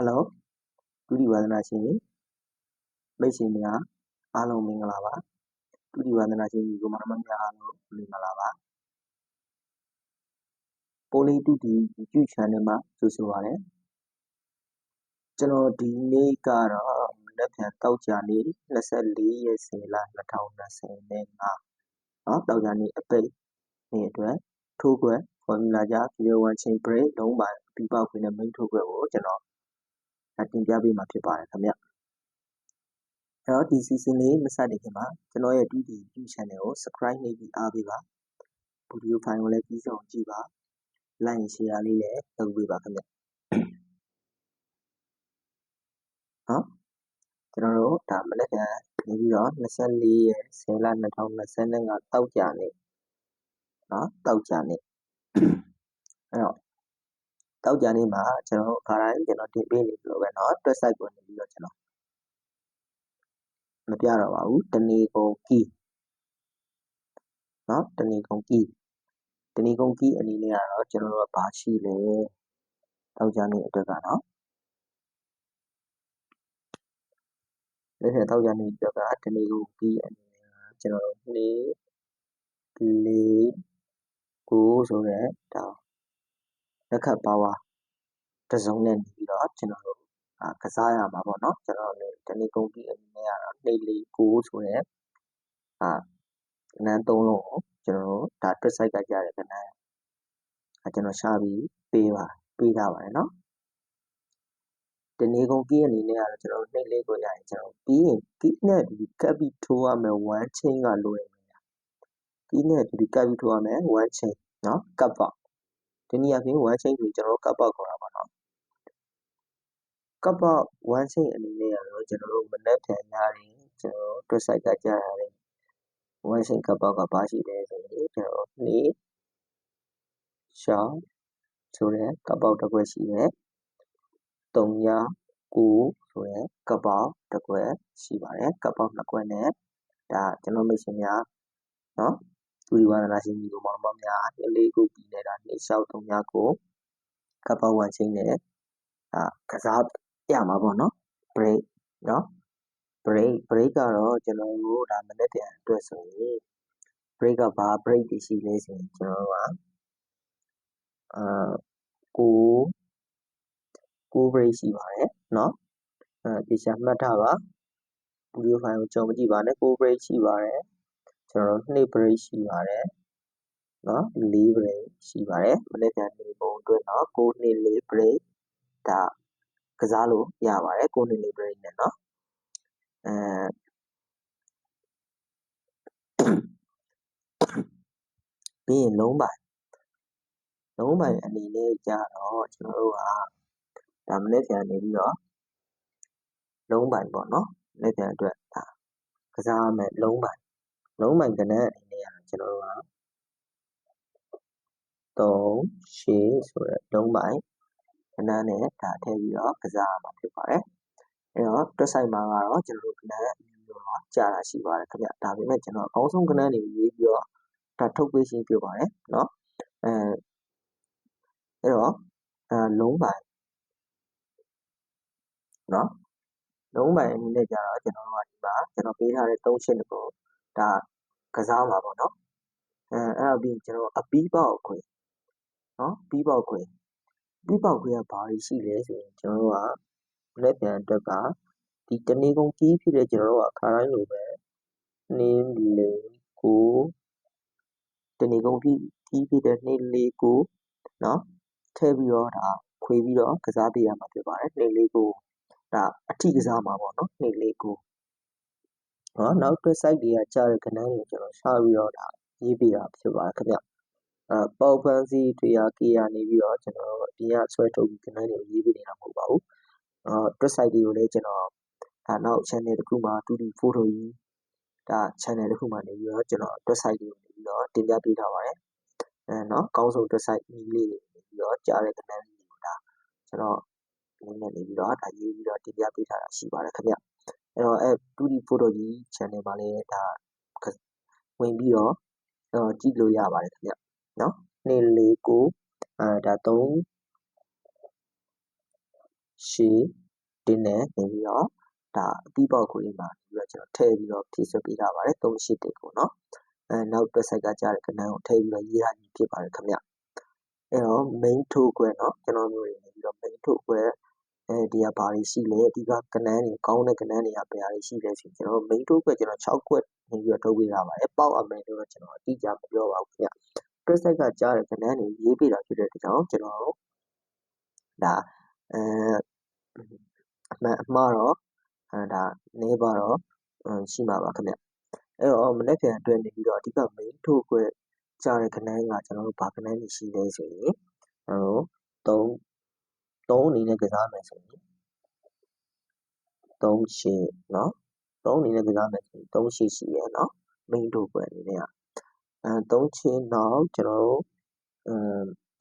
ဟယ်လိုဒုတိဝါဒနာရှင်တွေမိတ်ဆွေများအားလုံးမင်္ဂလာပါဒုတိဝါဒနာရှင်ဒီကမ္ဘာမများအားလုံးမင်္ဂလာပါပိုလီတူတီ YouTube channel မှာကြိုဆိုပါရစေကျွန်တော်ဒီနေ့ကတော့မနက်ဖြန်တောက်ကြနေ့24ရက်10လ2025နော်တောက်ကြနေ့အပိတ်နေ့အတွက်ထိုးခွက် formula ကြ video one chain break လုံးပိုင်းပြီးပေါက်ခွင့်နဲ့ main ထိုးခွက်ကိုကျွန်တော် တင်ပြပေးမှာဖြစ်ပါတယ်ခင်ဗျအဲ့တော့ဒီ season လေးမစတင်ခင်မှာကျွန်တော်ရဲ့ 2D YouTube channel ကို subscribe နှိပ်ပြီးအားပေးပါဗီဒီယိုဖိုင်ကိုလည်းပြီးဆုံးကြည့်ပါ like share လေးလည်းလုပ်ပေးပါခင်ဗျနော်ကျွန်တော်တို့ဒါမနက်ဖြန်နေပြီးတော့24ရက်10လ2025တောက်ကြနေ့နော်တောက်ကြနေ့အဲ့တော့ တောက်ကြနေ့မှာကျွန်တော်ခါတိုင်းကျွန်တော်တင်ပေးနေလို့ပဲเนาะ website ကိုနေပြီးတော့ကျွန်တော်မပြတော့ပါဘူးတဏီကုံကီเนาะတဏီကုံကီတဏီကုံကီအနေနဲ့ကတော့ကျွန်တော်တို့ဘာရှိလဲတောက်ကြနေ့အတွက်ကเนาะလက်ထက်တောက်ကြနေ့အတွက်ကတဏီကုံကီအနေနဲ့ကျွန်တော်တို့နေ့လေးကိုဆိုတဲ့ဒါ လက်ခတ်ပါဝါတစ်စုံနဲ့နေပြီးတော့ကျွန်တော်တို့ကစားရမှာပေါ့နော်ကျွန်တော်တို့တနေ့ကုန်ကြီးအနေနဲ့ကတော့နှိပ်လေးကိုဆိုတဲ့အာနန်းသုံးလုံးကိုကျွန်တော်တို့ဒါ twist site ကကြတဲ့ကနန်းအဲကျွန်တော်ရှာပြီးပေးပါပေးထားပါတယ်နော်တနေ့ကုန်ကြီးအနေနဲ့ကတော့ကျွန်တော်တို့နှိပ်လေးကိုရရင်ကျွန်တော်ပြီးရင်ကိနဲ့ဒီကပ်ပြီးထိုးရမယ် one chain ကလိုရမယ်ကိနဲ့ဒီကပ်ပြီးထိုးရမယ် one chain နော်ကပ်ပေါ က်ဒီနည်းအားဖြင့် one chain ကိုကျွန်တော်တို့ကပ်ပေါက်ခေါ်တာပါနော်ကပ်ပေါက် one chain အနေနဲ့ကတော့ကျွန်တော်တို့မနက်ဖြန်ညရင်ကျွန်တော်တို့ twist site ကကြားရတယ် one chain ကပ်ပေါက်ကဘာရှိလဲဆိုရင်ကျွန်တော်နေ့ရှောင်းဆိုတဲ့ကပ်ပေါက်တစ်ခွက်ရှိတယ်3ည9ဆိုတဲ့ကပ်ပေါက်တစ်ခွက်ရှိပါတယ်ကပ်ပေါက်နှစ်ခွက်နဲ့ဒါကျွန်တော်မိတ်ဆွေများနော် သူဒီဝါဒနာရှင်ကြီးကိုမောင်မောင်များနှစ်လေးခုပြီးနေတာနေ့လျှောက်3ည9ကပ်ပေါက် one chain နဲ့အာကစားရမှာပေါ့နော် break နော် break break ကတော့ကျွန်တော်တို့ဒါမနေ့တည်းအတွက်ဆိုရင် break ကဘာ break တွေရှိလဲဆိုရင်ကျွန်တော်တို့ကအာကိုကို break ရှိပါတယ်နော်အဲတေချာမှတ်ထားပါဗီဒီယိုဖိုင်ကိုကြုံမကြည့်ပါနဲ့ကို break ရှိပါတယ် ကျွန်တော်တို့2 break ရှိပါတယ်နော်4 break ရှိပါတယ်မနေ့ပြန်နေပုံအတွက်တော့9နှစ်4 break ဒါကစားလို့ရပါတယ်9နှစ်4 break နဲ့နော်အဲပြီးရင်လုံးပိုင်းလုံးပိုင်းအနေနဲ့ကြတော့ကျွန်တော်တို့ကဒါမနေ့ပြန်နေပြီးတော့လုံးပိုင်းပေါ့နော်မနေ့ပြန်အတွက်ဒါကစားမယ်လုံးပိုင်း လုံးပိုင်းဂဏန်းအနေနဲ့ကကျွန်တော်တို့က3 6ဆိုတဲ့လုံးပိုင်းဂဏန်းနဲ့ဒါထည့်ပြီးတော့ကစားရမှာဖြစ်ပါတယ်။အဲတော့တွက်ဆိုင်မှာကတော့ကျွန်တော်တို့ဂဏန်းအမျိုးမျိုးတော့ကြာတာရှိပါတယ်ခင်ဗျ။ဒါပေမဲ့ကျွန်တော်အကောင်းဆုံးဂဏန်းတွေရေးပြီးတော့ဒါထုတ်ပေးခြင်းပြုပါတယ်နော်။အဲအဲတော့အဲလုံးပိုင်းနော်လုံးပိုင်းအနေနဲ့ကြာတော့ကျွန်တော်တို့ကဒီမှာကျွန်တော်ပေးထားတဲ့3ရှင်းကို ဒါကစားပါပေါ့နော်အဲအဲ့ပြီးကျွန်တော်အပီးပေါက်ခွေနော်ပီးပေါက်ခွေပီးပေါက်ခွေကဘာကြီးရှိလဲဆိုရင်ကျွန်တော်ကလက်ပြန်အတွက်ကဒီတနေကုန်ကြီးဖြစ်တဲ့ကျွန်တော်တို့ကခါတိုင်းလိုပဲနေလေကိုတနေကုန်ကြီးကြီးဖြစ်တဲ့နေလေကိုနော်ထည့်ပြီးတော့ဒါခွေပြီးတော့ကစားပေးရမှာဖြစ်ပါတယ်နေလေကိုဒါအထီးကစားမှာပေါ့နော်နေလေကို နော်နောက်တွဲ site တွေကကြတဲ့ကဏ္ဍတွေကိုကျွန်တော်ရှာပြီးတော့ဒါရေးပေးတာဖြစ်ပါတယ်ခင်ဗျအဲပေါက်ပန်းစီတွေက K ကနေပြီးတော့ကျွန်တော်အပြင်ကဆွဲထုတ်ပြီးကဏ္ဍတွေကိုရေးပေးနေတာမဟုတ်ပါဘူးအော်တွဲ site တွေကိုလည်းကျွန်တော်ဒါနောက် channel တစ်ခုမှာ 2D photo ကြီးဒါ channel တစ်ခုမှာနေပြီးတော့ကျွန်တော်တွဲ site တွေကိုနေပြီးတော့တင်ပြပေးထားပါတယ်အဲနော်ကောင်းဆုံးတွဲ site ကြီးလေးတွေနေပြီးတော့ကြားတဲ့ကဏ္ဍတွေကိုဒါကျွန်တော်နည်းနည်းနေပြီးတော့ဒါရေးပြီးတော့တင်ပြပေးထားတာရှိပါတယ်ခင်ဗျ အဲ့တော့ အဲ့ 2D Photogee Channel မှာလည်း ဒါ ဝင်ပြီးတော့ ကြည့်လို့ရပါတယ်ခင်ဗျ။နော်။2 4 9 အာ ဒါ 3 8 1 နဲ့ နေပြီးတော့ ဒါ အသီးအပေါက်လေးမှာ ကျွန်တော် ထည့်ပြီးတော့ ဖြည့်စွက်ပေးထားပါတယ်။3 8 1 ကိုနော်။အဲ နောက် တွက်ဆက်ကကျတဲ့ ဂဏန်းကို ထည့်ပြီးတော့ ရေးထားခြင်းဖြစ်ပါတယ်ခင်ဗျ။အဲ့တော့ main ထိုးခွဲနော်။ကျွန်တော်တို့ အနေနဲ့ main ထိုးခွဲ အဲဒီကဘာတွေရှိလဲဒီကကဏ္ဍတွေ ကောင်းတဲ့ ကဏ္ဍတွေက ဘယ်ဟာတွေရှိလဲဆိုရင် ကျွန်တော် main ထုတ်ခွဲကျွန်တော်6ခွက်နေပြီးတော့ ထုတ်ပေးထားပါတယ် ပေါက်အမယ်လို့တော့ ကျွန်တော် အတိအကျ မပြောပါဘူးခင်ဗျတွက်ဆိုင်ကကြားတဲ့ ကဏ္ဍတွေရေးပေးတာဖြစ်တဲ့အတွက်ကြောင့် ကျွန်တော်ဒါအဲအမှန်အမှားတော့အဲဒါနေပါတော့ ရှိမှာပါခင်ဗျ အဲ့တော့ မနေ့ပြန်အတွက် နေပြီးတော့ အဓိက main ထုတ်ခွဲကြားတဲ့ ကဏ္ဍကကျွန်တော်တို့ဘာကဏ္ဍတွေရှိလဲဆိုရင်ကျွန်တော်တို့ 3 3အနေနဲ့ကစားမယ်ဆိုရင်3ရှည်เนาะ3အနေနဲ့ကစားမယ်ဆိုရင်3ရှည်ရှိရเนาะ main ထုတ်ခွဲအနေနဲ့အဲ3ချင်းနောက်ကျွန်တော်တို့အဲ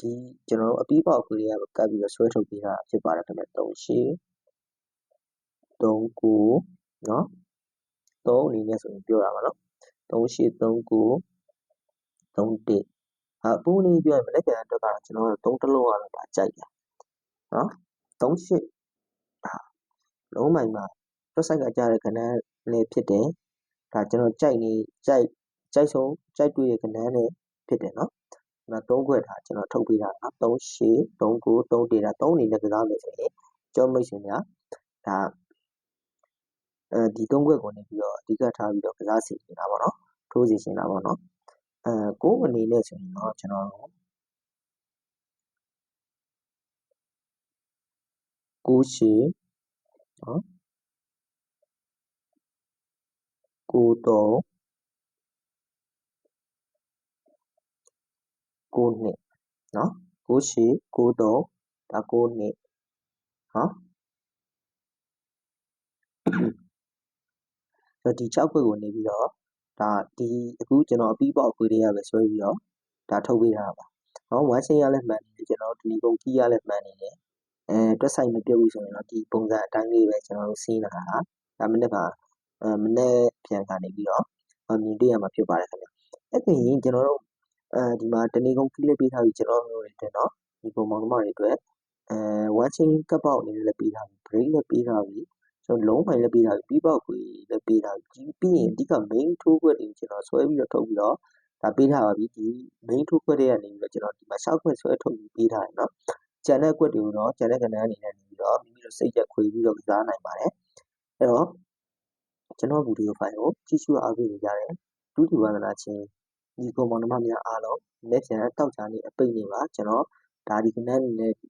ဒီကျွန်တော်တို့အပြီးပေါက်ခွေးတွေကကပ်ပြီးတော့ဆွဲထုတ်ပေးတာဖြစ်ပါတယ်ခင်ဗျ3ရှည်3ကိုเนาะ3အနေနဲ့ဆိုရင်ပြောတာပါเนาะ3ရှည်3ကို3တစ်အပူနေပြောရင်မနေ့ကအတွက်ကတော့ကျွန်တော်တို့3တလုံးကတော့ဒါကြိုက်တယ် နော်38ဒါလုံးမိုင်မှာ တွက်ဆိုင်ကကြတဲ့ကဏ္ဍလည်းဖြစ်တယ်ဒါကျွန်တော်ကြိုက်နေကြိုက်ကြိုက်ဆုံးကြိုက်တွေ့တဲ့ကဏ္ဍလည်းဖြစ်တယ်နော်ဒါ3ခွက်ထားကျွန်တော်ထုတ်ပေးတာနော်38 39 3ဒေတာ3အနေနဲ့ကစားမယ်ဆိုရင်ကြောမိတ်ဆွေများဒါအဲဒီ3ခွက်ကိုနေပြီးတော့အဓိကထားပြီးတော့ကစားစီနေတာပေါ့နော်ထိုးစီနေတာပေါ့နော်အဲကိုယ်အနေနဲ့ဆိုရင်တော့ကျွန်တော် ကိုရှည်နော်ကိုတော့ကိုနှစ်နော်ကိုရှည်ကိုတော့ဒါကိုနှစ်နော်ဆိုဒီ6ခွက်ကိုနေပြီးတော့ဒါဒီအခုကျွန်တော်အပြီးပေါက်ခွေးတွေကပဲဆွဲပြီးတော့ဒါထုတ်ပေးထားတာပါ။ဟောဝမ်းချင်းရလည်းမှန်နေတယ်ကျွန်တော်ဒီကုန်ကြီးရလည်းမှန်နေတယ်။အဲ တွက်ဆမပျက်ဘူးဆိုရင်တော့ ဒီပုံစံအတိုင်းလေးပဲ ကျွန်တော်တို့ ဆင်းထားတာပါ။မနက်ဖြန်ကနေပြီးတော့ မြင်တွေ့ရမှာ ဖြစ်ပါတယ်ခင်ဗျ။အဲ့ဆိုရင် ကျွန်တော်တို့ ဒီမှာ တနေကုန် Clear ပေးထားပြီး ကျွန်တော်တို့ ညီအစ်ကို မောင်နှမတွေအတွက် ဝမ်းစိမ်း Card Box အနေနဲ့လည်း ပေးထားပြီး Brake လည်း ပေးထားပြီး၊လုံးမိုင်လည်း ပေးထားပြီး၊ပီးပေါက်ကွေလည်း ပေးထားပြီး။ပြီးရင် အဓိက Main ထိုးခွက်တွေကို ကျွန်တော် ဆွဲပြီးတော့ ထုတ်ပြီးတော့ ပေးထားပါပြီ။ဒီ Main ထိုးခွက်ထဲကနေပြီးတော့ ဒီမှာ လျှောက်ခွင့်ဆွဲထုတ်ပြီး ပေးထားတယ်နော်။ ကျန်တဲ့ခွက်တွေကိုတော့ ကျန်တဲ့ကဏ္ဍအနေနဲ့နေပြီးတော့ မိမိတို့စိတ်ကြက်ခွေပြီးတော့ ကစားနိုင်ပါတယ် အဲ့တော့ ကျွန်တော်ဗီဒီယိုဖိုင်ကို ကြည့်ရှုအားပေးနေကြတယ်ဒုတိယဝန္ဒနာချင်းဒီကုမ္ပဏီမများအားလုံးလက်ကျန်တောက်ချာနေအပိတ်နေပါကျွန်တော်ဒါဒီကဏ္ဍအနေနဲ့ဒီ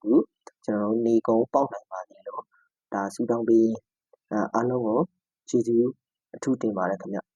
ကျွန်တော်နေကုန်းပေါက်နိုင်ပါလေလို့ ဒါဆူတောင်းပေးအားလုံးကို ကျေးဇူးအထူးတင်ပါတယ်ခင်ဗျ